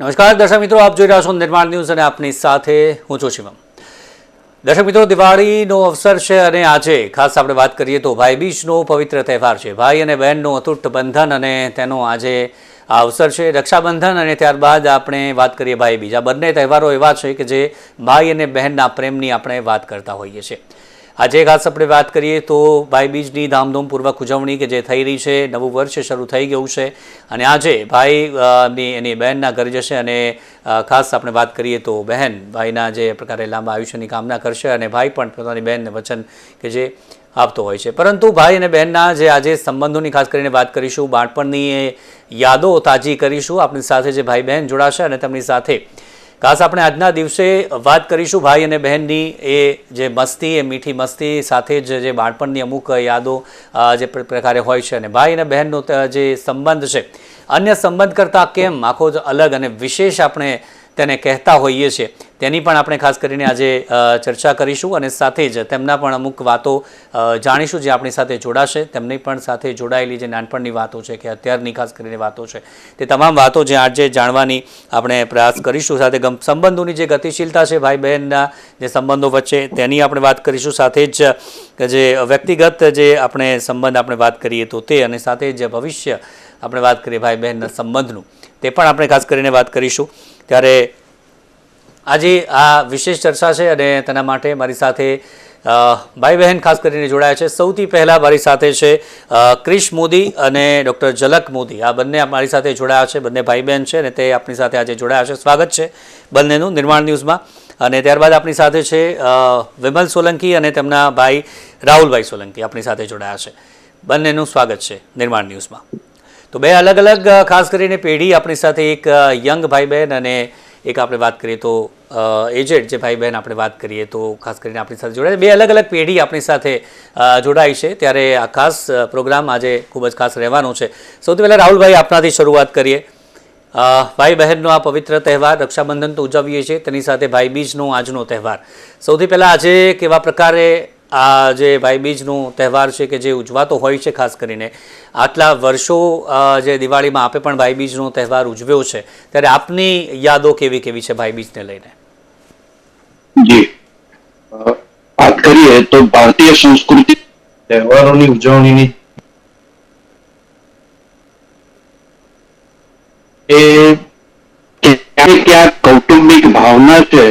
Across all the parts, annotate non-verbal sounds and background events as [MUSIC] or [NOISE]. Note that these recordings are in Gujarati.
નમસ્કાર. દર્શક મિત્રો, આપ જોઈ રહ્યા છો નિર્માણ ન્યૂઝ અને આપની સાથે હું છું શિવમ. દર્શક મિત્રો, દિવાળીનો અવસર છે અને આજે ખાસ આપણે વાત કરીએ તો ભાઈ બીજનો પવિત્ર તહેવાર છે. ભાઈ અને બહેનનો અતૂટ બંધન અને તેનો આજે આ અવસર છે. રક્ષાબંધન અને ત્યારબાદ આપણે વાત કરીએ ભાઈ બીજ. આ બંને તહેવારો એવા છે કે જે ભાઈ અને બહેનના પ્રેમની આપણે વાત કરતા હોઈએ છીએ. આજે ખાસ આપણે વાત કરીએ તો ભાઈ બીજની ધામધૂમપૂર્વક ઉજવણી કે જે થઈ રહી છે, નવું વર્ષ શરૂ થઈ ગયું છે અને આજે ભાઈની એની બહેનના ઘરે જશે અને ખાસ આપણે વાત કરીએ તો બહેન ભાઈના જે પ્રકારે લાંબા આયુષ્યની કામના કરશે અને ભાઈ પણ પોતાની બહેનને વચન કે જે આપતો હોય છે. પરંતુ ભાઈ અને બહેનના જે આજે સંબંધોની ખાસ કરીને વાત કરીશું, બાળપણની યાદો તાજી કરીશું. આપણી સાથે જે ભાઈ બહેન જોડાશે અને તેમની સાથે ખાસ આપણે આજના દિવસે વાત કરીશું ભાઈ અને બહેનની એ જે મસ્તી, એ મીઠી મસ્તી, સાથે જ જે બાળપણની અમુક યાદો જે પ્રકારે હોય છે. અને ભાઈ અને બહેનનો જે સંબંધ છે, અન્ય સંબંધ કરતાં કેમ આખો જ અલગ અને વિશેષ આપણે તેને કહેતા હોઈએ છીએ. તેની પણ આપણે ખાસ કરીને આજે ચર્ચા કરીશું અને સાથે જ તેમના પણ અમુક વાતો જાણીશું જે આપણી સાથે જોડાશે. તેમની પણ સાથે જોડાયેલી જે નાનપણની વાતો છે કે અત્યારની ખાસ કરીને વાતો છે, તે તમામ વાતો જે આજે જાણવાની આપણે પ્રયાસ કરીશું. સાથે સંબંધોની જે ગતિશીલતા છે ભાઈ બહેનના જે સંબંધો વચ્ચે, તેની આપણે વાત કરીશું. સાથે જ, જે વ્યક્તિગત જે આપણે સંબંધ આપણે વાત કરીએ તો તે અને સાથે જ ભવિષ્ય આપણે વાત કરીએ ભાઈ બહેનના સંબંધનું, તે પણ આપણે ખાસ કરીને વાત કરીશું. ત્યારે આજે આ વિશેષ ચર્ચા છે અને તેના માટે મારી સાથે ભાઈ બહેન ખાસ કરીને જોડાયા છે. સૌથી પહેલાં મારી સાથે છે ક્રિશ મોદી અને ડૉક્ટર ઝલક મોદી. આ બંને મારી સાથે જોડાયા છે, બંને ભાઈ બહેન છે અને તે આપણી સાથે આજે જોડાયા છે. સ્વાગત છે બંનેનું નિર્માણ ન્યૂઝમાં. અને ત્યારબાદ આપણી સાથે છે વિમલ સોલંકી અને તેમના ભાઈ રાહુલભાઈ સોલંકી આપણી સાથે જોડાયા છે. બંનેનું સ્વાગત છે નિર્માણ ન્યૂઝમાં. તો બે અલગ અલગ ખાસ કરીને પેઢી આપણી સાથે એક યંગ ભાઈ બહેન અને એક આપણે વાત કરીએ તો એજેડ જે ભાઈ બહેન આપણે વાત કરીએ તો ખાસ કરીને આપણી સાથે જોડાય બે અલગ અલગ પેઢી આપણી સાથે જોડાઈ છે. ત્યારે આ ખાસ પ્રોગ્રામ આજે ખૂબ જ ખાસ રહેવાનો છે. સૌથી પહેલાં રાહુલભાઈ આપનાથી શરૂઆત કરીએ. ભાઈ બહેનનો આ પવિત્ર તહેવાર રક્ષાબંધન તો ઉજવીએ છીએ. તેની સાથે ભાઈ બીજનો આજનો તહેવાર. સૌથી પહેલાં આજે કેવા પ્રકારે આ જે ભાઈ બીજનો તહેવાર છે કે જે ઉજવાતો હોય છે, ખાસ કરીને, આટલા વર્ષો જે દિવાળીમાં આપે પણ ભાઈબીજનો તહેવાર ઉજવ્યો છે, ત્યારે આપની યાદો કેવી કેવી છે ભાઈબીજને લઈને? જી. વાત કરીએ તો ભારતીય સંસ્કૃતિ તહેવારોની ઉજવણીની. એ ક્યાંક કૌટુંબિક ભાવના છે,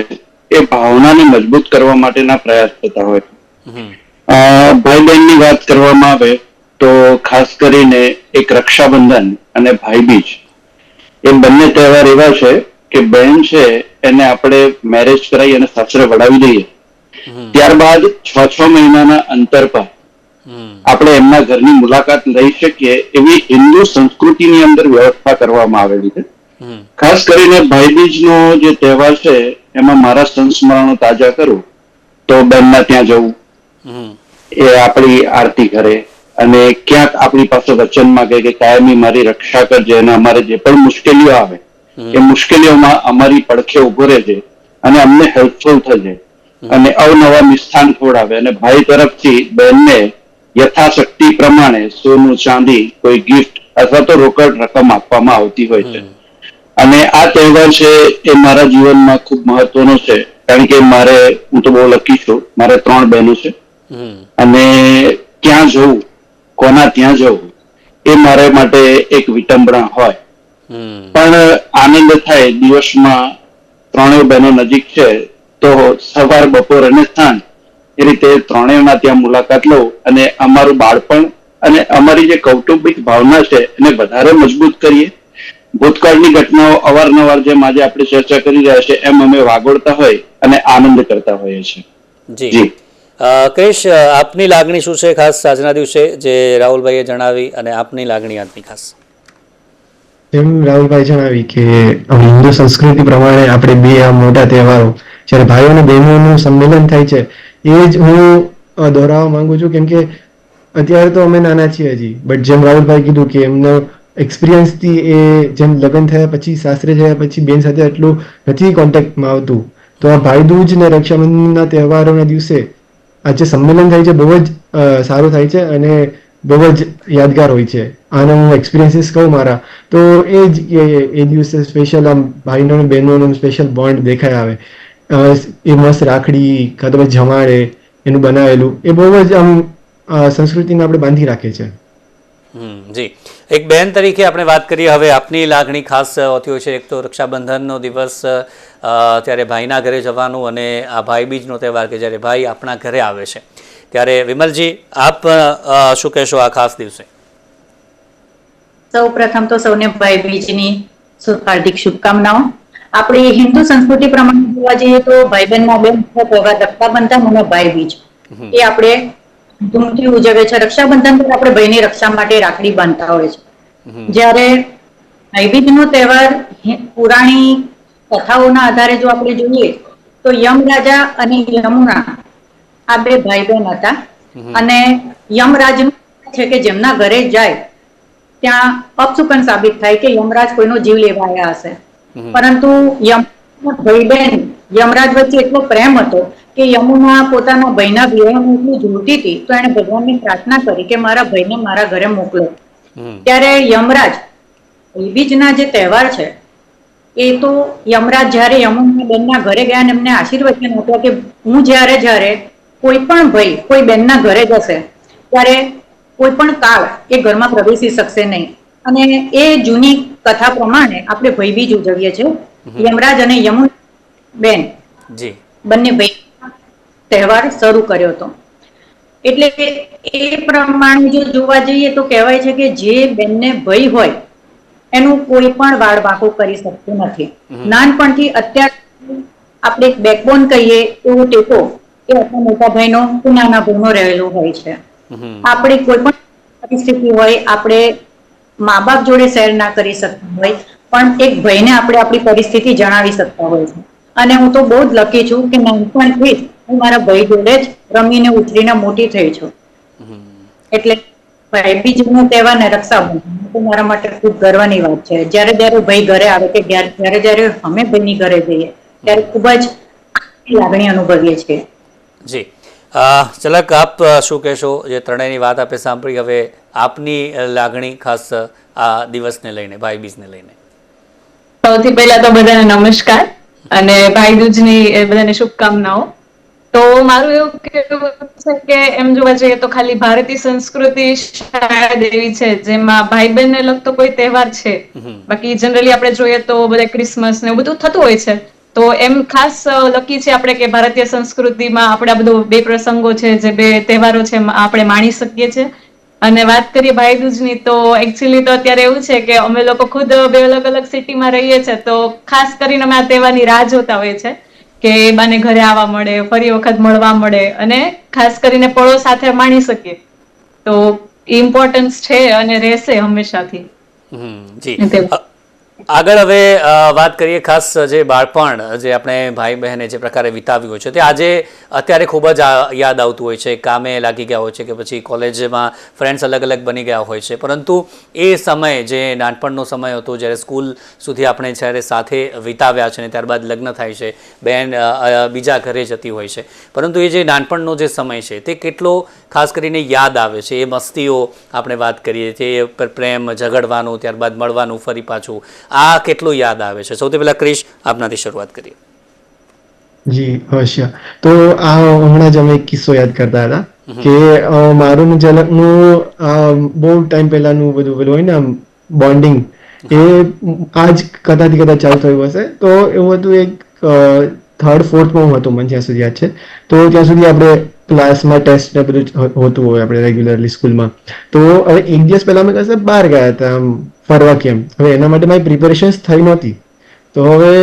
એ ભાવનાને મજબૂત કરવા માટેના પ્રયાસ થતા હોય છે. ભાઈ બહેનની વાત કરવામાં આવે તો ખાસ કરીને એક રક્ષાબંધન અને ભાઈ બીજ એ બંને તહેવાર એવા છે કે બહેન છે એને આપણે મેરેજ કરાવી અને સાસરે વડાવી દઈએ. ત્યારબાદ છ છ મહિનાના અંતર પર આપણે એમના ઘરની મુલાકાત લઈ શકીએ એવી હિન્દુ સંસ્કૃતિની અંદર વ્યવસ્થા કરવામાં આવેલી છે. ખાસ કરીને ભાઈબીજનો જે તહેવાર છે એમાં મારા સંસ્મરણો તાજા કરું તો બેનના ત્યાં જવું. એ આપણી આરતી કરે અને ક્યાંક આપણી પાસે વચન કહે કે કાયમી મારી રક્ષા કરજે અને અમારે જે પણ મુશ્કેલીઓ આવે એ મુશ્કેલીઓમાં અમારી પડખે ઊભો રહેજે અને અમને હેલ્પફુલ થજે. અને અવનવા મિષ્ઠાન ખવડાવે અને ભાઈ તરફથી બહેનને યથાશક્તિ પ્રમાણે સોનું ચાંદી કોઈ ગિફ્ટ અથવા તો રોકડ રકમ આપવામાં આવતી હોય છે. અને આ તહેવાર છે એ મારા જીવનમાં ખૂબ મહત્વનો છે. કારણ કે મારે હું તો બહુ લકી છું મારે ત્રણ બહેનો છે. અને ક્યાં જવું? કોના ત્યાં જવું? એ મારે માટે એક વિટંબણા હોય. પણ આનંદ થાય દિવસમાં ત્રણેય બહેનો નજીક છે તો સવાર બપોર અને સાંજ એ રીતે ત્રણેયના ત્યાં મુલાકાત લઉં અને અમારું બાળપણ અને અમારી જે કૌટુંબિક ભાવના છે એને વધારે મજબૂત કરીએ. ભૂતકાળની ઘટનાઓ અવારનવાર જેમ આજે આપણે ચર્ચા કરી રહ્યા છે એમ અમે વાગોળતા હોય અને આનંદ કરતા હોઈએ છીએ. જી. ક્રિશ આપની લાગણી શું છે ખાસ આજના દિવસે જે રાહુલભાઈએ જણાવી અને આપની લાગણી આજની ખાસ? જેમ રાહુલભાઈ જણાવી કે હિન્દુ સંસ્કૃતિ પ્રમાણે આપણે બે આ મોટા તહેવારો, જ્યારે ભાઈઓ અને બહેનોનું સંમેલન થાય છે, એ જ હું દોહરાવવા માંગુ છું. કેમ કે અત્યારે તો અમે નાના છીએ હજી. બટ જેમ રાહુલભાઈ કીધું કે એમનો એક્સપિરિયન્સથી એ જેમ લગ્ન થયા પછી, સાસરે થયા પછી, બેન સાથે એટલું નથી કોન્ટેક્ટમાં આવતું. તો આ ભાઈ દૂજ ને રક્ષાબંધનના તહેવારોના દિવસે આ જે સંમેલન થાય છે, બહુ જ સારું થાય છે અને બહુ જ યાદગાર હોય છે. આના હું એક્સપિરિયન્સીસ કહું મારા. તો એ જ, એ દિવસે સ્પેશિયલ આમ ભાઈનો અને બહેનોનો સ્પેશિયલ બોન્ડ દેખાય આવે. એ મસ્ત રાખડી, કાં તો જમાડે, એનું બનાવેલું. એ બહુ જ આમ સંસ્કૃતિને આપણે બાંધી રાખે છે. હમ જી. એક બહેન તરીકે આપણે વાત કરીએ હવે આપની લાગણી ખાસ હોતી હોય છે. એક તો રક્ષાબંધનનો દિવસ ત્યારે ભાઈના ઘરે જવાનું અને આ ભાઈબીજનો તહેવાર કે જ્યારે ભાઈ આપણા ઘરે આવે છે. ત્યારે વિમલજી આપ શું કહેશો આ ખાસ દિવસે? સૌ પ્રથમ તો સૌને ભાઈ બીજની હાર્દિક શુભકામનાઓ. આપણી હિન્દુ સંસ્કૃતિ પ્રમાણે જોવા જઈએ તો ભાઈ બહેનના બે તહેવાર રક્ષાબંધન અને ભાઈ બીજ. એ આપણે ધૂમથી ઉજવે છે. રક્ષાબંધન પર આપણે ભાઈની રક્ષા માટે રાખડી બાંધતા હોય છે. જ્યારે નૈવેદ્યનો તહેવાર પુરાણી કથાઓના આધારે જો આપણે જોઈએ તો યમ રાજા અને યમુના આ બે ભાઈ બહેન હતા અને યમરાજ છે કે જેમના ઘરે જાય ત્યાં અપશુકન સાબિત થાય કે યમરાજ કોઈનો જીવ લેવા આવ્યા હશે. પરંતુ યમ ભાઈ બહેન યમરાજ વચ્ચે એટલો પ્રેમ હતો કે યમુના પોતાના ભાઈના વિવાહમાં એટલી જોતી હતી તો એને ભગવાનની પ્રાર્થના કરી કે મારા ભાઈને મારા ઘરે મોકલો. ત્યારે યમરાજ બીજના જે તહેવાર છે એ તો યમરાજ જ્યારે યમુના બેનના ઘરે ગયા અને એમને આશીર્વચન આપ્યા કે હું જ્યારે જ્યારે કોઈ પણ ભાઈ કોઈ બેનના ઘરે જશે ત્યારે કોઈ પણ કાળ એ ઘરમાં પ્રવેશી શકશે નહીં. અને એ જૂની કથા પ્રમાણે આપણે ભયબીજ ઉજવીએ છીએ. યમરાજ અને યમુન બેન જી. બંને ભાઈ તહેવાર શરૂ કર્યો હતો. એટલે એ પ્રમાણે જો જોવા જઈએ તો કહેવાય છે કે જે બેનને ભય હોય એનું કોઈ પણ વાળ વાંકો કરી શકતું નથી. નાનપણથી અત્યાર આપણે એક બેકબોન કહીએ એવો ટેકો એ આપણા મોટા ભાઈનો કે નાના ભાઈનો રહેલો હોય છે. આપણે કોઈ પણ પરિસ્થિતિ હોય આપણે મા બાપ જોડે શેર ના કરી શકતા હોય પણ એક ભાઈને આપણે આપણી પરિસ્થિતિ જણાવી શકતા હોય છે. અને હું તો બહુ જ લકી છું કે નાનપણથી જ હું મારા ભાઈ જોડે જ રમીને ઉછરીને મોટી થઈ છું. એટલે ભાઈબીજનો તહેવાર ને રક્ષાબંધન તો મારા માટે ખૂબ ગર્વની વાત છે. જ્યારે જ્યારે ભાઈ ઘરે આવે કે જ્યારે જ્યારે અમે ભાઈની ઘરે જઈએ ત્યારે ખૂબ જ લાગણી અનુભવીએ છીએ. જી. ચલક આપ શું કહેશો? જે ત્રણેયની વાત આપે સાંભળી હવે આપની લાગણી ખાસ આ દિવસને લઈને ભાઈ બીજને લઈને. સૌથી પહેલા તો બધાને નમસ્કાર અને ભાઈ દૂજની બધાને શુભકામનાઓ. તો મારું એવું કેવું છે કે એમ જોવા જઈએ તો ખાલી ભારતીય સંસ્કૃતિ શાયદ એવી છે જેમાં ભાઈ બહેન ને લગતો કોઈ તહેવાર છે. બાકી જનરલી આપણે જોઈએ તો બધા ક્રિસમસ ને એવું બધું થતું હોય છે. તો એમ ખાસ લકી છે આપણે કે ભારતીય સંસ્કૃતિમાં આપણે આ બધું બે પ્રસંગો છે જે બે તહેવારો છે આપણે માણી શકીએ છીએ અને વાત કરીએ ભાઈ દૂજની તો એકચ્યુઅલી તો અત્યારે એવું છે કે અમે લોકો ખુદ બે અલગ અલગ સિટીમાં રહીએ છીએ તો ખાસ કરીને અમે આ તહેવારની રાહ જોતા હોઈએ છે. કે એ બાને ઘરે આવવા મળે ફરી વખત મળવા મળે અને ખાસ કરીને પળો સાથે માણી શકીએ. તો ઇમ્પોર્ટન્સ છે અને રહેશે હંમેશાથી. જી. આગળ હવે વાત કરીએ ખાસ જે બાળપણ, જે આપણે ભાઈ બહેને જે પ્રકારે વિતાવ્યું છે, તે આજે અત્યારે ખૂબ જ યાદ આવતું હોય છે. કામે લાગી ગયા હોય છે કે પછી કોલેજમાં ફ્રેન્ડ્સ અલગ અલગ બની ગયા હોય છે. પરંતુ એ સમય, જે નાનપણનો સમય હતો, જ્યારે સ્કૂલ સુધી આપણે જ્યારે સાથે વિતાવ્યા છે ને ત્યારબાદ લગ્ન થાય છે બહેન બીજા ઘરે જતી હોય છે. પરંતુ એ જે નાનપણનો જે સમય છે, તે કેટલો ખાસ કરીને યાદ આવે છે. એ મસ્તીઓ આપણે વાત કરીએ તે પર પ્રેમ ઝઘડવાનું, ત્યારબાદ મળવાનું ફરી પાછું. આ કેટલું યાદ આવે છે? સૌથી પહેલા ક્રિશ આપનાથી શરૂઆત કરીએ. જી અવશ્ય. તો આ હમણાં જ અમે એક કિસ્સો યાદ કરતા હતા કે મારું ઝલકનું બહુ ટાઈમ પહેલાનું બધું પેલું હોય ને આમ બોન્ડિંગ એ આજ કદાથી કદાચ ચાલુ થયું હશે. તો એવું હતું એક થર્ડ ફોર્થમાં હું હતો મને જ્યાં સુધી યાદ છે. તો ત્યાં સુધી આપણે ક્લાસમાં ટેસ્ટ ને બધું હોતું હોય આપણે રેગ્યુલરલી સ્કૂલમાં તો હવે એક દિવસ પહેલા અમે કશે બહાર ગયા હતા આમ ફરવા કેમ? હવે એના માટે મારી પ્રિપેરેશન્સ થઈ નહોતી. તો હવે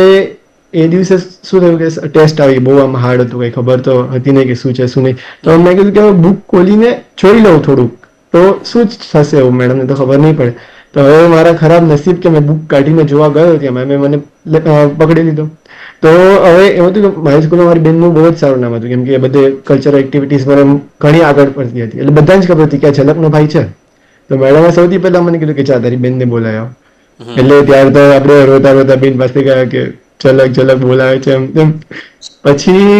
એ દિવસે શું થયું કે ટેસ્ટ આવી, બહુ આમ હાર્ડ હતું, કઈ ખબર તો હતી નહીં કે શું છે, શું નહીં. તો મેં કીધું કે બુક ખોલીને જોઈ લઉં થોડુંક. તો શું જ થશે એવું મેડમને તો ખબર નહીં પડે. તો હવે મારા ખરાબ નસીબ કે મેં બુક કાઢીને જોવા ગયો ત્યાં મેં મને પકડી લીધો. તો હવે એવું હતું કે મારી સ્કૂલમાં મારી બેનનું બહુ જ સારું નામ હતું. કેમ કે બધે કલ્ચરલ એક્ટિવિટીઝ એમ ઘણી આગળ પડતી હતી. એટલે બધાને જ ખબર હતી કે આ ઝલકનો ભાઈ છે. તો મેડમે સૌથી પહેલા મને કીધું કે ચા તારી બેનને બોલાયો એટલે ત્યાર તો આપણે રોતા રોતા બેન પાસે ગયા કે ઝલક ઝલક બોલાવે છે એમ તેમ પછી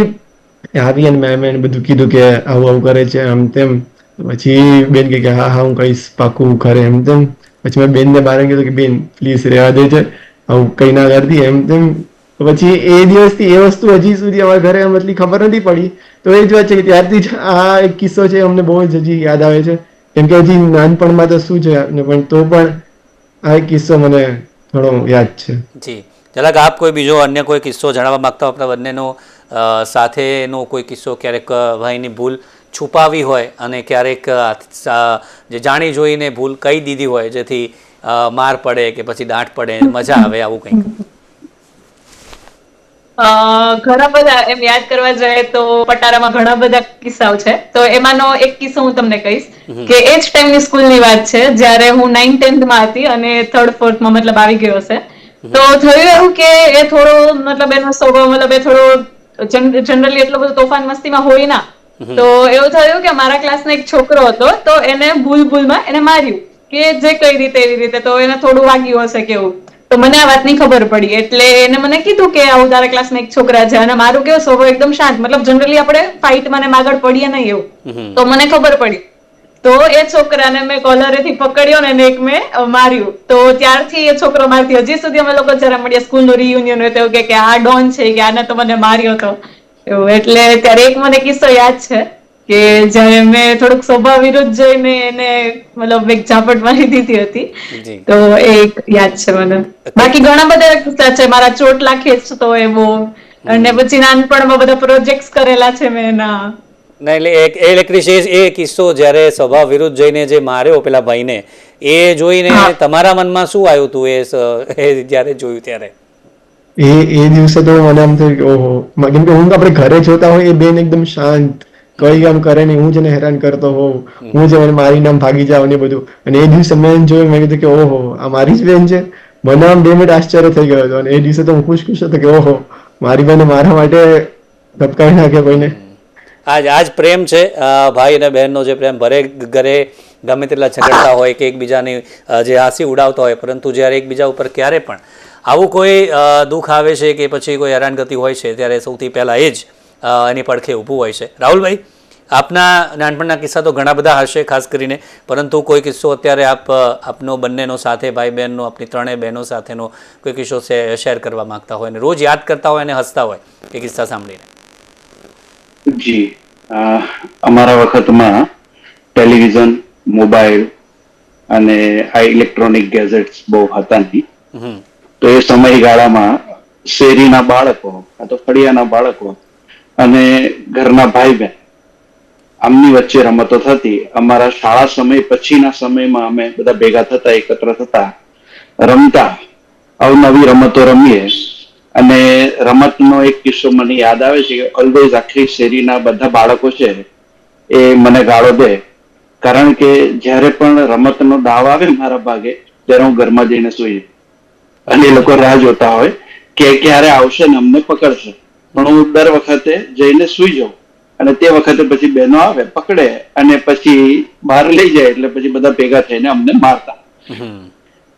આવી અને મેમ એને બધું કીધું કે આવું આવું કરે છે આમ તેમ. પછી બેન કે હા હા, હું કહીશ, પાકું ખરે એમ તેમ. પછી મેં બેનને બહાર કીધું કે બેન પ્લીઝ રહેવા દે છે. આવું કઈ ના કરતી એમ તેમ. પછી એ દિવસથી એ વસ્તુ હજી સુધી અમારા ઘરે એમ એટલી ખબર નથી પડી. તો એ જ વાત છે કે ત્યારથી જ આ એક કિસ્સો છે અમને બહુ જ હજી યાદ આવે છે. કેમ કે હજી નાનપણમાં તો શું છે ને, પણ તો પણ આ કિસ્સો મને ઘણો યાદ છે. જી. જરાક આપ કોઈ બીજો અન્ય કોઈ કિસ્સો જણાવવા માંગતા હો? આપણા બંનેનો સાથેનો કોઈ કિસ્સો ક્યારેક ભાઈની ભૂલ છુપાવી હોય અને ક્યારેક જે જાણી જોઈને ભૂલ કહી દીધી હોય, જેથી માર પડે કે પછી દાંટ પડે, મજા આવે, આવું કંઈક. ઘણા બધા એમ યાદ કરવા જાય તો પટારામાં ઘણા બધા કિસ્સાઓ છે. તો એમાંનો એક કિસ્સો હું તમને કહીશ કે એ જ ટાઈમની સ્કૂલની વાત છે જ્યારે હું નાઇન ટેન્થમાં હતી અને થર્ડ ફોર્થમાં મતલબ આવી ગયો હશે. તો થયું એવું કે એ થોડો મતલબ એનો સ્વભાવ મતલબ એ થોડો જનરલી એટલો બધો તોફાન મસ્તીમાં હોય ના. તો એવું થયું કે મારા ક્લાસનો એક છોકરો હતો તો એને ભૂલ ભૂલમાં એને માર્યું કે જે કઈ રીતે એવી રીતે તો એને થોડું વાગ્યું હશે કેવું તો મને આ વાતની ખબર પડી. એટલે એને મને કીધું કે આવું તારા ક્લાસમાં એક છોકરા છે અને મારું કેવું સ્વભાવ એકદમ શાંત. મતલબ જનરલી આપણે ફાઇટ મને આગળ પડીએ નહીં એવું. તો મને ખબર પડી. તો એ છોકરાને મેં કોલરેથી પકડ્યો ને એક મેં માર્યું. તો ત્યારથી એ છોકરો મારથી હજી સુધી અમે લોકો જરા મળીએ. સ્કૂલનું રિયુનિયન હોય તો કે આ ડોન છે કે આને તો મને માર્યો હતો એવું. એટલે ત્યારે એક મને કિસ્સો યાદ છે. કે જ્યારે મેં થોડુંક સ્વભાવ વિરુદ્ધ જઈને એને મતલબ એક ઝાપટ મારી દીધી હતી તો એ એક યાદ છે મને. બાકી ઘણા બધા કિસ્સા છે મારા ચોટ લાખે તો એ બહુ. અને પછી નાનપણમાં બધા પ્રોજેક્ટ્સ કરેલા છે મેં એના. ના એટલે એ ઇલેક્ટ્રિશિયસ એ કિસ્સો જ્યારે સ્વભાવ વિરુદ્ધ જઈને જે માર્યો પેલા ભાઈને એ જોઈને તમારા મનમાં શું આવ્યું હતું એ જ્યારે જોયું ત્યારે? એ એ દિવસે તો મને આમ થયું ઓહો. કેમ કે હું આપણે ઘરે જોતા હોય એ બેન એકદમ શાંત કઈ કામ કરે નહીં, હું જ હેરાન કરતો હોઉં, હું જ એને મારી નામ ભાગી જાવ ને બધું. અને એ દિવસે મેં જોયું, મેં કીધું કે ઓહો, આ મારી જ બેન છે. મને આમ બે મિનિટ આશ્ચર્ય થઈ ગયો હતો અને એ દિવસે તો હું ખુશ ખુશ હતો કે ઓહો, મારી બેને મારા માટે ધબકાવી નાખ્યા કોઈને. આજ આજ પ્રેમ છે ભાઈ અને બહેનનો જે પ્રેમ, ભરે ઘરે ગમે તેટલા ઝઘડતા હોય કે એકબીજાની જે હાંસી ઉડાવતા હોય, પરંતુ જ્યારે એકબીજા ઉપર ક્યારે પણ આવું કોઈ દુઃખ આવે છે કે પછી કોઈ હેરાનગતિ હોય છે, ત્યારે સૌથી પહેલાં એ જ એની પડખે ઊભું હોય છે. રાહુલભાઈ આપના નાનપણના કિસ્સા તો ઘણા બધા હશે ખાસ કરીને પરંતુ કોઈ કિસ્સો અત્યારે આપ આપનો બંનેનો સાથે ભાઈ બહેનનો આપની ત્રણેય બહેનો સાથેનો કોઈ કિસ્સો શેર કરવા માંગતા હોય અને રોજ યાદ કરતા હોય અને હસતા હોય એ કિસ્સા સાંભળીને. જી. અમારા વખતમાં ટેલિવિઝન મોબાઈલ અને આ ઇલેક્ટ્રોનિક ગેજેટ્સ બહુ હતા નહીં. તો એ સમયગાળામાં શેરીના બાળકો આ તો ફળિયાના બાળકો અને ઘરના ભાઈ બહેન આમની વચ્ચે રમતો થતી, અમારા શાળા સમય પછીના સમયમાં અમે બધા ભેગા થતા, એકત્ર થતા, રમતા, અવનવી રમતો રમીએ. અને રમતનો એક કિસ્સો મને યાદ આવે છે કે ઓલવેઝ આખી શેરીના બધા બાળકો છે એ મને ગાળો દે. કારણ કે જ્યારે પણ રમતનો દાવ આવે મારા ભાગે, ત્યારે હું ઘરમાં જઈને સુઈ અને એ લોકો રાહ જોતા હોય કે ક્યારે આવશે ને અમને પકડશે. પણ હું દર વખતે જઈને સુઈ જાઉં. અને તે વખતે પછી બહેનો આવે પકડે અને પછી બહાર લઈ જાય એટલે પછી બધા ભેગા થઈને અમને મારતા.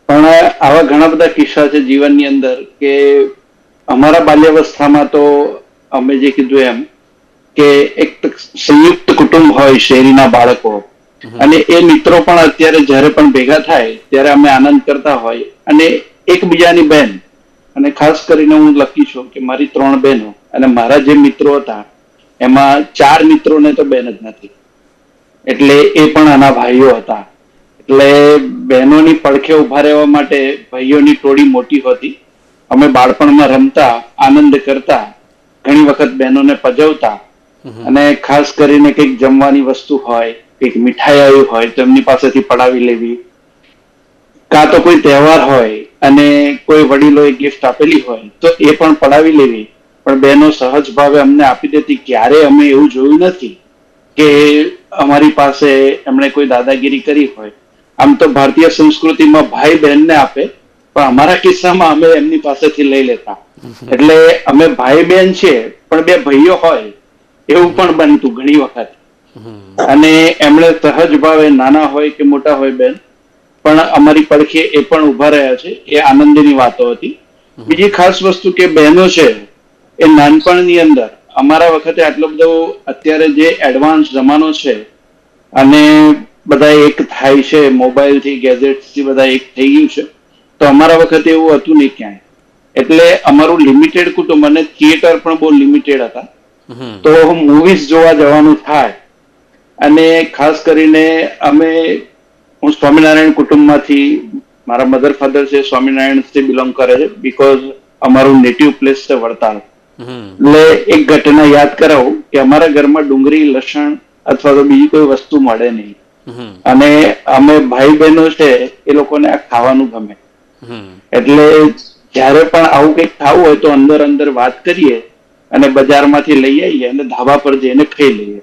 પણ આવા ઘણા બધા કિસ્સા છે જીવનની અંદર કે અમારા બાલ્યાવસ્થામાં તો અમે જે કીધું એમ કે એક સંયુક્ત કુટુંબ હોય શેરીના બાળકો. અને એ મિત્રો પણ અત્યારે જ્યારે પણ ભેગા થાય ત્યારે અમે આનંદ કરતા હોય. અને એકબીજાની બહેન અને ખાસ કરીને હું લખી છું કે મારી ત્રણ બહેનો. અને મારા જે મિત્રો હતા એમાં ચાર મિત્રોને તો બેન જ નથી. એટલે એ પણ આના ભાઈઓ હતા. એટલે બહેનોની પડખે ઊભા રહેવા માટે ભાઈઓની ટોળી મોટી હતી. અમે બાળપણમાં રમતા આનંદ કરતા ઘણી વખત બહેનોને પજવતા. અને ખાસ કરીને કંઈક જમવાની વસ્તુ હોય કંઈક મીઠાઈ આવી હોય તો એમની પાસેથી પડાવી લેવી. કાં તો કોઈ તહેવાર હોય અને કોઈ વડીલોએ ગિફ્ટ આપેલી હોય તો એ પણ પડાવી લેવી. પણ બહેનો સહજ ભાવે અમને આપી દેતી. ક્યારે અમે એવું જોયું નથી કે અમારી પાસે એમણે કોઈ દાદાગીરી કરી હોય. આમ તો ભારતીય સંસ્કૃતિમાં ભાઈ બહેનને આપે, પણ અમારા કિસ્સામાં અમે એમની પાસેથી લઈ લેતા. એટલે અમે ભાઈ બહેન છીએ પણ બે ભાઈઓ હોય, એવું પણ બનતું ઘણી વખત. અને એમણે સહજ ભાવે નાના હોય કે મોટા હોય બેન પણ અમારી પડખે એ પણ ઊભા રહ્યા છે, એ આનંદની વાતો હતી. બીજી ખાસ વસ્તુ કે બહેનો છે એ નાનપણની અંદર અમારા વખતે આટલો બધો અત્યારે જે એડવાન્સ જમાનો છે અને બધા એક થાય છે મોબાઈલથી ગેજેટ્સથી બધા એક થઈ ગયું છે તો અમારા વખતે એવું હતું નહીં ક્યાંય. એટલે અમારું લિમિટેડ કુટુંબ અને થિયેટર પણ બહુ લિમિટેડ હતા. તો મૂવીઝ જોવા જવાનું થાય અને ખાસ કરીને અમે હું સ્વામિનારાયણ કુટુંબમાંથી મારા મધર ફાધર છે સ્વામિનારાયણથી બિલોંગ કરે છે બીકોઝ અમારું નેટિવ પ્લેસ છે વડતાલ. એટલે એક ઘટના યાદ કરાવું કે અમારા ઘરમાં ડુંગળી લસણ અથવા તો બીજી કોઈ વસ્તુ મળે નહીં. અને અમે ભાઈ બહેનો છે એ લોકોને આ ખાવાનું ગમે. એટલે જ્યારે પણ આવું કંઈક ખાવું હોય તો અંદર અંદર વાત કરીએ અને બજારમાંથી લઈ આવીએ અને ધાબા પર જઈને ખાઈ લઈએ.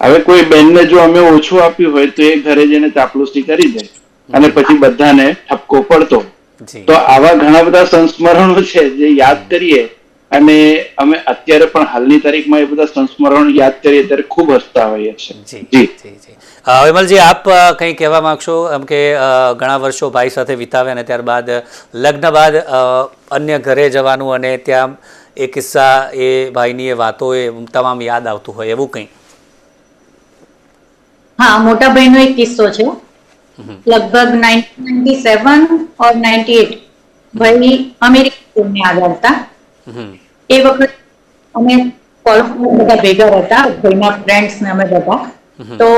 હવે કોઈ બેનને જો અમે ઓછું આપ્યું હોય તો એ ઘરે જઈને ચાપલુસી કરી દે અને પછી બધાને ઠપકો પડતો. તો આવા ઘણા બધા સંસ્મરણો છે જે યાદ કરીએ અને અમે અત્યારે પણ હાલની તારીખમાં એ બધા સંસ્મરણ યાદ કરીએ ત્યારે ખૂબ હસતા હોઈએ છીએ. જી જી જી. વિમલજી આપ કંઈ કહેવા માગશો? એમ કે ઘણા વર્ષો ભાઈ સાથે વિતાવ્યા અને ત્યારબાદ લગ્ન બાદ અન્ય ઘરે જવાનું અને ત્યાં એ કિસ્સા એ ભાઈની એ વાતો એ તમામ યાદ આવતું હોય એવું કંઈ? હા મોટા ભાઈનો એક કિસ્સો છે. લગભગ ninety seven or ninety eight ભાઈ અમેરિકા આગળ હતા. એ વખત અમે કોલેજમાં બધા ભેગા હતા ભાઈના ફ્રેન્ડ્સ ને અમે બધા. તો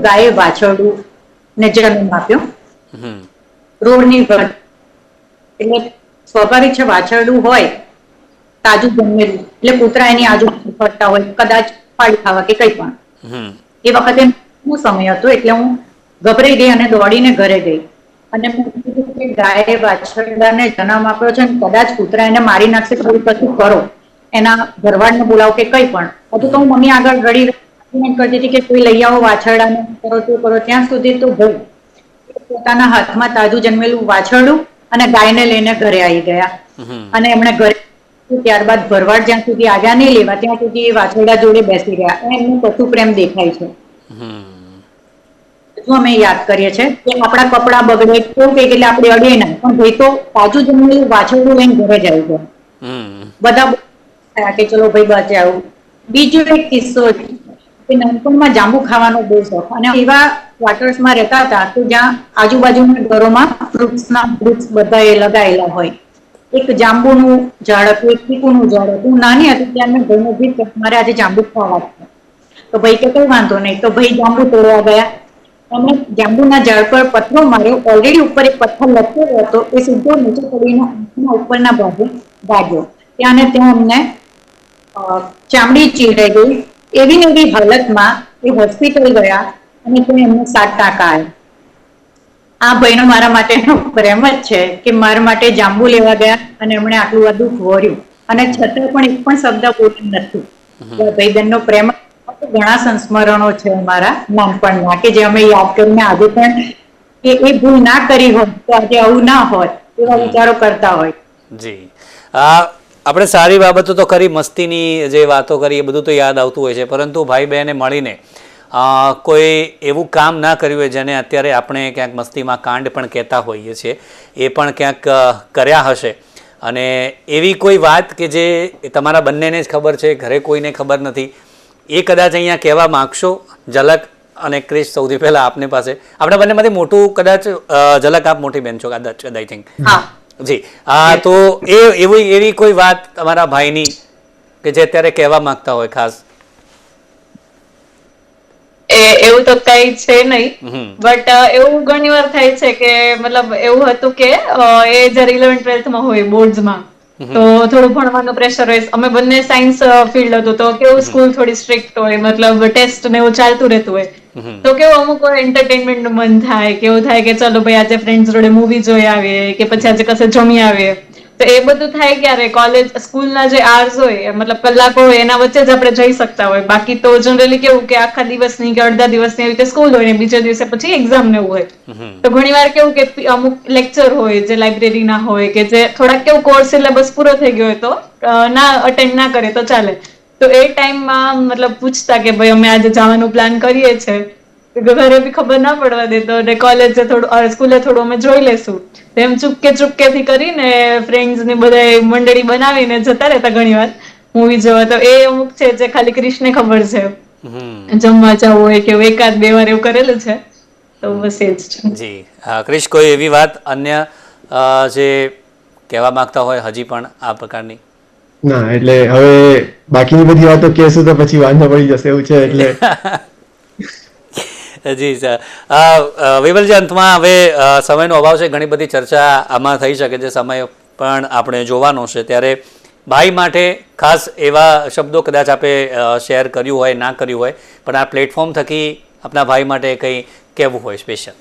ગાયે વાછરડું ને જન્મ આપ્યો રોડની પર એટલે સ્વાભાવિક છે વાછરડું હોય તાજું જન્મેલું એટલે કૂતરા એની આજુ ફરતા હોય કદાચ ફાડી ખાવા કે કંઈ પણ. એ વખતે હું સમય હતો એટલે હું ગભરાઈ ગઈ અને દોડીને ઘરે ગઈ. અને ગાયે વાછરડાને જન્મ આપ્યો છે કદાચ કૂતરા એને મારી નાખશે તો કશું કરો. એના ભરવાડને બોલાવો કે કંઈ પણ. હતું તો હું મમ્મી આગળ રડી કરતી હતી કે કોઈ લઈ આવો વાછરડાને. કરો તો કરો. ત્યાં સુધી તો ભાઈ. પોતાના હાથમાં તાજું જન્મેલું વાછરડું અને ગાયને લઈને ઘરે આવી ગયા. અને એમણે ઘરે ત્યારબાદ ભરવાડ જ્યાં સુધી આગા નહીં લેવા ત્યાં સુધી એ વાછરડા જોડે બેસી ગયા અને એમનું કટુ પ્રેમ દેખાય છે. અમે યાદ કરીએ છીએ કે આપણા કપડાં બગડે કેવું કંઈક એટલે આપણે અડીએ ના પણ ભાઈ તો તાજું જન્મેલું વાછરડું લઈને ઘરે જાય છે. હમ. બધા કે ચલો ભાઈ બચાવું બીજો એક કિસ્સો કે નાનપણમાં જાંબુ ખાવાનો બહુ શોખ. અને એવા ક્વાર્ટર્સમાં રહેતા હતા કે જ્યાં આજુબાજુના ઘરોમાં ફ્રૂટ્સના ફ્રૂટ્સ બધા એ લગાયેલા હોય. એક જાંબુનું ઝાડ હતું એક ચીકુનું ઝાડ હતું. હું નાની હતી ત્યાં મેં જીત મારે આજે જાંબુ ખાવા તો ભાઈ કે કઈ વાંધો નહીં. તો ભાઈ જાંબુ તોડવા ગયા. અમે જાંબુના ઝાડ પર પથ્થરો માર્યો ઓલરેડી ઉપર એક પથ્થર લટકેલો હતો એ સીધો નીચે પડીને આંખના ઉપરના ભાગે વાગ્યો ત્યાં ને ત્યાં અમને ચામડી ચીરાઈ ગઈ. એવી ને એવી હાલતમાં એ હોસ્પિટલ ગયા અને ત્યાં એમને સાત ટાંકા આવ્યા. આ ભાઈનો મારા માટેનો પ્રેમ જ છે કે મારા માટે જાંબુ લેવા ગયા અને એમણે આટલું બધું વોર્યું અને છતાં પણ એક પણ શબ્દ બોલ્યું નથી. ભાઈ બહેનનો પ્રેમ ઘણા સંસ્મરણો છે અમારા નાનપણના કે જે અમે યાદ કરીને આજે પણ એ એ ભૂલ ના કરી હોત તો આજે આવું ના હોત એવા વિચારો કરતા હોય. જી. આપણે સારી બાબતો તો કરી, મસ્તીની જે વાતો કરી, એ બધું તો યાદ આવતું હોય છે. પરંતુ ભાઈ બહેને મળીને કોઈ એવું કામ ના કર્યું હોય જેને અત્યારે આપણે ક્યાંક મસ્તીમાં કાંડ પણ કહેતા હોઈએ છીએ, એ પણ ક્યાંક કર્યા હશે. અને એવી કોઈ વાત કે જે તમારા બંનેને જ ખબર છે, ઘરે કોઈને ખબર નથી. એ કદાચ અહીંયા કહેવા માગશો ઝલક અને ક્રિશ સૌથી પહેલા આપની પાસે. આપણા બંનેમાંથી મોટું કદાચ ઝલક આપ મોટી બેન છો કદાચ આઈ થિંક જી. હા તો એ એવી એવી કોઈ વાત તમારા ભાઈની કે જે અત્યારે કહેવા માંગતા હોય ખાસ? એ એવું તો કઈ છે નહીં. બટ એવું ઘણી વાર થાય છે કે મતલબ એવું હતું કે એ જયારે ઇલેવન ટ્વેલ્થમાં હોય બોર્ડ્સમાં તો થોડું ભણવાનું પ્રેશર હોય. અમે બંને સાયન્સ ફિલ્ડ હતું. તો કેવું સ્કૂલ થોડી સ્ટ્રિક્ટ હોય. મતલબ ટેસ્ટ ને એવું ચાલતું રહેતું હોય. તો કેવું અમુક એન્ટરટેનમેન્ટનું મન થાય. કેવું થાય કે ચલો ભાઈ આજે ફ્રેન્ડ્સ જોડે મૂવી જોઈ આવીએ કે પછી આજે કશે જમી આવીએ. તો એ બધું થાય ક્યારે? કોલેજ સ્કૂલના જે આર્સ હોય મતલબ કલાકો હોય એના વચ્ચે જ આપણે જઈ શકતા હોય. બાકી તો જનરલી કેવું કે આખા દિવસની કે અડધા દિવસની એવી રીતે સ્કૂલ હોય ને બીજા દિવસે પછી એક્ઝામ ને એવું હોય. તો ઘણી વાર કેવું કે અમુક લેક્ચર હોય જે લાઇબ્રેરી ના હોય કે જે થોડાક કેવું કોર્સ સિલેબસ પૂરો થઈ ગયો હોય તો ના અટેન્ડ ના કરે તો ચાલે. તો એ ટાઈમમાં મતલબ પૂછતા કે ભાઈ અમે આજે જવાનું પ્લાન કરીએ છે. ઘરે બી ખબર ના પડવા દેતો અને કોલેજે થોડું સ્કૂલે થોડું અમે જોઈ લેશું. તેમ એમ ચૂપકે ચૂપકે થી કરીને ફ્રેન્ડ્સ ને બધા મંડળી બનાવીને જતા રહેતા ઘણી વાર. મૂવી જોવા તો એ અમુક છે જે ખાલી ક્રિશને ખબર છે. જમવા જવું હોય કે એકાદ બે વાર એવું કરેલું છે તો બસ એ જ છે. જી. હા ક્રિશ કોઈ એવી વાત અન્ય અ, જે કહેવા માંગતા હોય હજી પણ આ પ્રકારની? ના એટલે હવે બાકીની બધી વાતો કહેશું તો પછી વાંધો પડી જશે એવું છે એટલે [LAUGHS] જી વિમલજી, અંતમાં હવે સમયનો અભાવ છે. ઘણી બધી ચર્ચા આમાં થઈ શકે છે. સમય પણ આપણે જોવાનો છે. ત્યારે ભાઈ માટે ખાસ એવા શબ્દો કદાચ આપે શેર કર્યું હોય, ના કર્યું હોય, પણ આ પ્લેટફોર્મ થકી આપણા ભાઈ માટે કંઈ કહેવું હોય સ્પેશિયલ?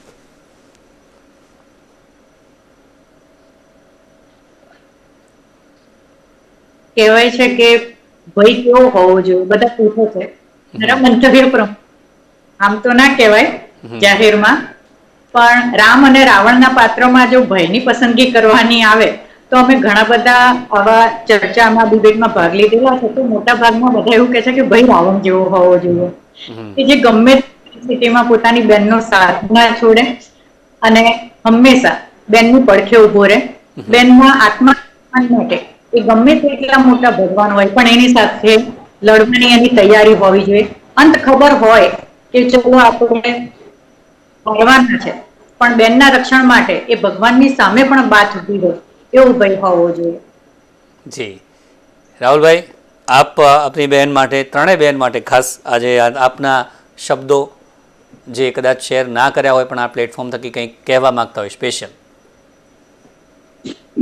કહેવાય છે કે ભય કેવો હોવો જોઈએ? બધા પૂછે છે. મંતવ્ય પ્રમાણે. આમ તો ના કહેવાય જાહેરમાં. પણ રામ અને રાવણના પાત્રમાં જો ભયની પસંદગી કરવાની આવે તો અમે ઘણા બધા આવા ચર્ચામાં ડિબેટમાં ભાગ લીધેલા છે. તો મોટા ભાગમાં બધા એવું કહે છે કે ભાઈ રાવણ જેવો હોવો જોઈએ. કે જે ગમે સ્થિતિમાં પોતાની બહેનનો સાથ ના છોડે અને હંમેશા બેનની પડખે ઊભો રહે. બેનના આત્મા માટે એ ગમે તેટલા મોટા ભગવાન હોય પણ એની સાથે લડવાની એની તૈયારી હોવી જોઈએ. અંત ખબર હોય કે ચલો આપણે મળવાના છે. પણ બેનના રક્ષણ માટે એ ભગવાનની સામે પણ બાત ઊભી હોય એવો ભય હોવો જોઈએ. જી. રાહુલભાઈ આપ આપની બહેન માટે ત્રણેય બહેન માટે ખાસ આજે આપના શબ્દો જે કદાચ શેર ના કર્યા હોય પણ આ પ્લેટફોર્મ થકી કંઈક કહેવા માંગતા હોય સ્પેશિયલ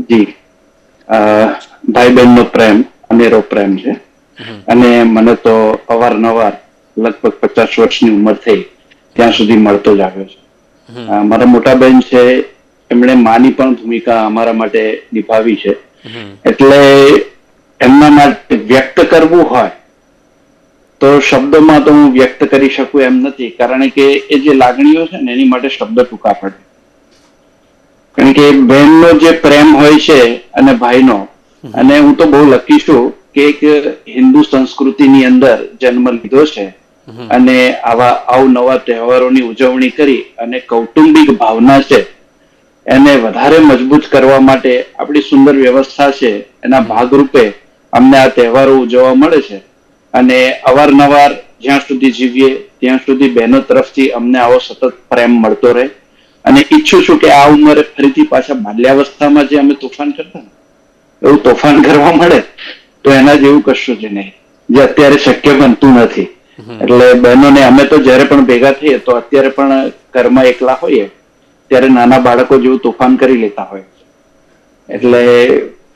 જી. ભાઈ બહેનનો પ્રેમ અનેરો પ્રેમ છે. અને મને તો અવારનવાર લગભગ પચાસ વર્ષની ઉંમર થઈ. ત્યાં સુધી મળતો જ આવ્યો છે. મારા મોટા બહેન છે એમણે માની પણ ભૂમિકા અમારા માટે નિભાવી છે. એટલે એમના માટે વ્યક્ત કરવું હોય તો શબ્દોમાં તો હું વ્યક્ત કરી શકું એમ નથી. કારણ કે એ જે લાગણીઓ છે ને એની માટે શબ્દ ટૂંકા પડે. કારણ કે બહેનનો જે પ્રેમ હોય છે અને ભાઈનો અને હું તો બહુ લકી છું કે એક હિન્દુ સંસ્કૃતિની અંદર જન્મ લીધો છે. અને આવા અવનવા તહેવારોની ઉજવણી કરી અને કૌટુંબિક ભાવના છે, એને વધારે મજબૂત કરવા માટે આપણી સુંદર વ્યવસ્થા છે, એના ભાગરૂપે અમને આ તહેવારો ઉજવવા મળે છે. અને અવારનવાર જ્યાં સુધી જીવીએ, ત્યાં સુધી બહેનો તરફથી અમને આવો સતત પ્રેમ મળતો રહે. અને ઈચ્છું છું કે આ ઉંમરે ફરીથી પાછા બાલ્યાવસ્થામાં જે અમે તોફાન કરતા ને, એવું તોફાન કરવા મળે, તો એના જેવું કશું જ નહીં. જે અત્યારે શક્ય બનતું નથી. એટલે બહેનોને અમે તો જ્યારે પણ ભેગા થઈએ તો અત્યારે પણ ઘરમાં એકલા હોઈએ ત્યારે નાના બાળકો જેવું તોફાન કરી લેતા હોય. એટલે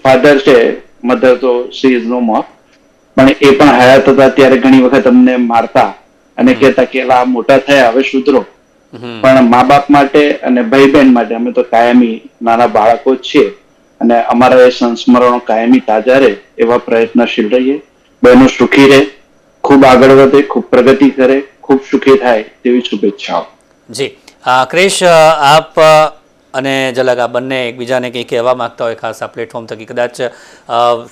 ફાધર છે મધર તો સી ઇઝ નો મોફ પણ એ પણ હયાત હતા ત્યારે ઘણી વખત અમને મારતા અને કહેતા કે આ મોટા થયા હવે સુધરો. પણ મા બાપ માટે અને ભાઈ બહેન માટે અમે તો કાયમી નાના બાળકો જ છીએ અને અમારા એ સંસ્મરણો કાયમી તાજા રહે એવા પ્રયત્નશીલ રહીએ. બહેનો સુખી રહે. ખૂબ આગળ વધે, ખૂબ પ્રગતિ કરે, ખૂબ સુખી થાય તેવી શુભેચ્છાઓ. જી. ક્રેશ આપ અને ઝલક, આ બંને એકબીજાને કંઈ કહેવા માગતા હોય, ખાસ આ પ્લેટફોર્મ થકી કદાચ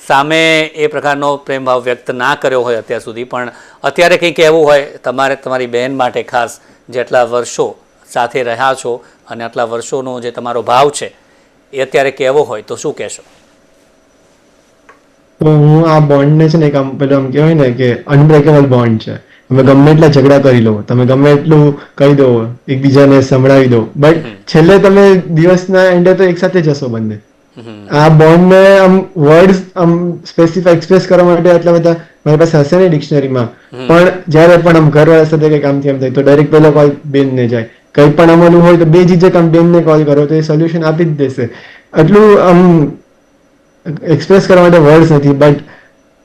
સામે એ પ્રકારનો પ્રેમભાવ વ્યક્ત ના કર્યો હોય અત્યાર સુધી, પણ અત્યારે કંઈ કહેવું હોય, તમારે, તમારી બહેન માટે ખાસ જેટલા વર્ષો સાથે રહ્યા છો અને આટલા વર્ષોનો જે તમારો ભાવ છે, એ અત્યારે કહેવો હોય તો શું કહેશો? તો હું આ બોન્ડને છે ને એક આમ પેલું આમ કહેવાય ને કે અનબ્રેકેબલ બોન્ડ છે. તમે ગમે એટલા ઝઘડા કરી લો તમે ગમે એટલું કહી દો એકબીજાને સંભળાવી દો. બટ છેલ્લે તમે દિવસના એન્ડે તો એક સાથે જશો બંને. આ બોન્ડ ને આમ વર્ડ આમ સ્પેસિફાઈ એક્સપ્રેસ કરવા માટે આટલા બધા મારી પાસે હશે ને ડિક્શનરીમાં પણ જ્યારે પણ આમ ઘરવાળા સાથે કંઈક આમથી આમ થાય તો ડાયરેક્ટ પહેલો કોલ બેનને જાય. કંઈ પણ અમલું હોય તો બે જીજક આમ બેનને કોલ કરો તો એ સોલ્યુશન આપી જ દેશે. એટલું આમ એક્સપ્રેસ કરવા માટે વર્ડ્સ નથી but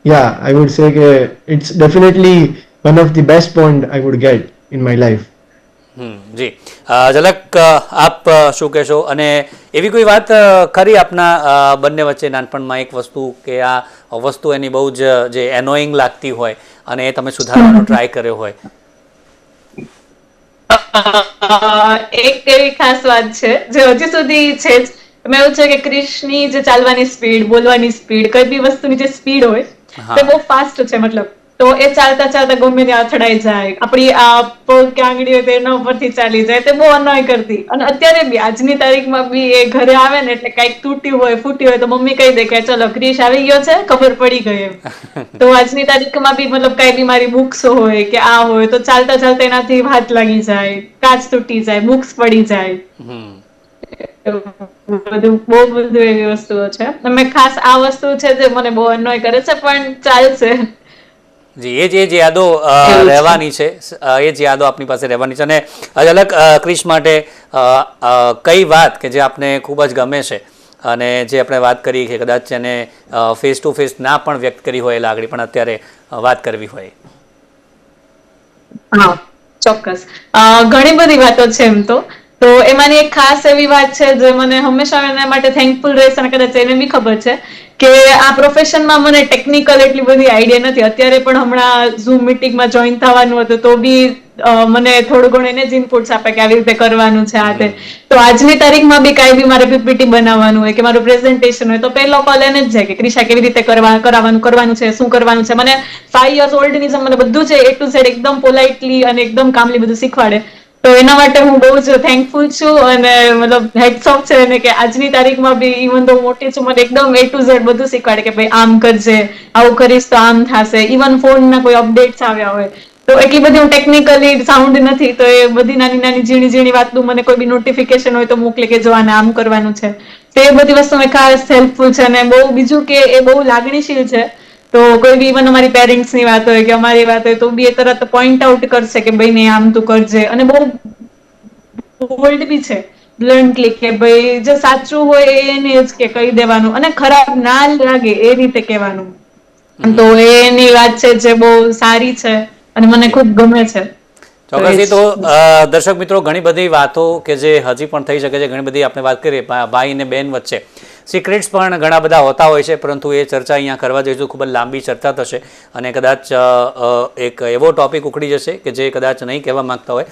yeah I would say કે it's definitely one of the best point I would get in my life hmm, જી. ઝલક આપ શું કહેશો? અને એવી કોઈ વાત ખરી આપના બંને વચ્ચે નાનપણમાં એક વસ્તુ કે આ વસ્તુ એની બહુ જ જે એનોઈંગ લાગતી હોય અને એ તમે સુધારવાનો [LAUGHS] ટ્રાય કર્યો હોય? એક એવી ખાસ વાત છે જે હજી સુધી છે જ એમાં એવું છે કે ક્રિશની જે ચાલવાની સ્પીડ બોલવાની સ્પીડ કઈ બી વસ્તુની જે સ્પીડ હોય. તે બહુ ફાસ્ટ છે મતલબ. તો એ ચાલતા ચાલતા ગમે ત્યાં અથડાઈ જાય. આપણી આ પગ કે આંગળી હોય તો એના ઉપરથી ચાલી જાય. તે બહુ અનોય કરતી. અને અત્યારે બી આજની તારીખમાં બી એ ઘરે આવે ને એટલે કંઈક તૂટ્યું હોય ફૂટ્યું હોય તો મમ્મી કહી દે કે ચલો ક્રિશ આવી ગયો છે ખબર પડી ગઈ એમ. [LAUGHS] તો આજની તારીખમાં બી મતલબ કઈ બી મારી બુક્સ હોય કે આ હોય તો ચાલતા ચાલતા એનાથી હાથ લાગી જાય કાચ તૂટી જાય બુક્સ પડી જાય. બધું બહુ બધું એવી વસ્તુઓ છે. અમે ખાસ આ વસ્તુ છે જે મને બહુ અનોય કરે છે પણ ચાલશે. જી એ જ એ જ યાદો. રહેવાની છે. એ જ યાદો આપની પાસે રહેવાની છે. અને અલગ ક્રિશ માટે કઈ વાત કે જે આપને ખૂબ જ ગમે છે? અને જે આપણે વાત કરી કે કદાચ એને ફેસ ટુ ફેસ ના પણ વ્યક્ત કરી હોય લાગણી પણ અત્યારે વાત કરવી હોય. હા ચોક્કસ. ઘણી બધી વાતો છે એમ તો. તો એમાંની એક ખાસ એવી વાત છે જે મને હંમેશા એના માટે થેન્કફુલ રહેશે અને કદાચ એને બી ખબર છે કે આ પ્રોફેશનમાં મને ટેકનિકલ એટલી બધી આઈડિયા નથી. અત્યારે પણ હમણાં ઝૂમ મિટિંગમાં જોઈન થવાનું હતું તો બી મને થોડું ઘણું એને જ ઇનપુટ્સ આપે કે આવી રીતે કરવાનું છે આ તે. તો આજની તારીખમાં બી કાંઈ બી મારે પીપીટી બનાવવાનું હોય કે મારું પ્રેઝન્ટેશન હોય તો પહેલો કોલ એને જ જાય કે ક્રિશા કેવી રીતે કરવા કરાવવાનું કરવાનું છે શું કરવાનું છે. મને ફાઈવ યર્સ ઓલ્ડની મને બધું છે એ ટુ ઝેડ એકદમ પોલાઇટલી અને એકદમ કામલી બધું શીખવાડે. તો એના માટે હું બહુ જ થેન્કફુલ છું અને મતલબ હેડ્સ ઓફ છે ને કે આજની તારીખમાં બી ઇવન તો મોટી છું, મને એકદમ એ ટુ ઝેડ બધું શીખવાડે કે ભાઈ આમ કરજે, આવું કરીશ તો આમ થશે. ઇવન ફોનના કોઈ અપડેટ્સ આવ્યા હોય. તો એટલી બધી હું ટેકનિકલી સાઉન્ડ નથી, તો એ બધી નાની નાની ઝીણી ઝીણી વાતનું મને કોઈ બી નોટિફિકેશન હોય તો મોકલે કે જો આને આમ કરવાનું છે. તો બધી વસ્તુ મેં ખાસ હેલ્પફુલ છે અને બહુ બીજું કે એ બહુ લાગણીશીલ છે. તો કોઈ બી ઇવન અમારી પેરેન્ટ્સની વાત હોય કે અમારી વાત હોય તો બી એ તરત પોઈન્ટ આઉટ કરશે કે ભાઈ નહીં આમ તું કરજે. અને બહુ બોલ્ડ બી છે. બ્લન્ટલી કે ભાઈ જે સાચું હોય એને જ કે કહી દેવાનું. અને ખરાબ ના લાગે એ રીતે કહેવાનું. તો એની વાત છે જે બહુ સારી છે અને મને ખૂબ ગમે છે. ચોક્કસથી તો દર્શક મિત્રો ઘણી બધી વાતો કે જે હજી પણ થઈ શકે છે ઘણી બધી આપણે વાત કરીએ ભાઈ અને બેન વચ્ચે. સિક્રેટ્સ પણ ઘણા બધા હોતા હોય છે, પરંતુ એ ચર્ચા અહીંયા કરવા જઈશું. ખૂબ જ લાંબી ચર્ચા થશે અને કદાચ એક એવો ટોપિક ઉખડી જશે કે જે કદાચ નહીં કહેવા માંગતા હોય.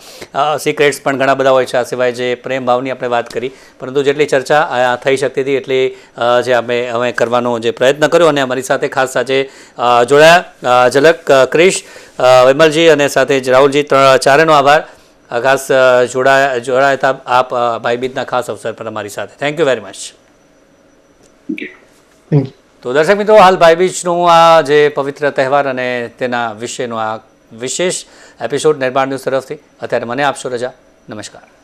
સિક્રેટ્સ પણ ઘણા બધા હોય છે, આ સિવાય જે પ્રેમ ભાવની આપણે વાત કરી. પરંતુ જેટલી ચર્ચા થઈ શકતી હતી, એટલી જે અમે હવે કરવાનો જે પ્રયત્ન કર્યો અને અમારી સાથે ખાસ આજે જોડાયા. ઝલક ક્રિશ વિમલજી અને સાથે જ રાહુલજી, ત્રણ ચારેનો આભાર. ખાસ જોડાયા જોડાયા હતા આપ ભાઈબીજના ખાસ અવસર પર અમારી સાથે. Thank you very much thank you તો દર્શક મિત્રો હાલ ભાઈબીજનું આ જે પવિત્ર તહેવાર અને તેના વિશેનો આ વિશેષ એપિસોડ નિર્માણ ન્યૂઝ તરફથી. અત્યારે મને આપશો રજા. નમસ્કાર.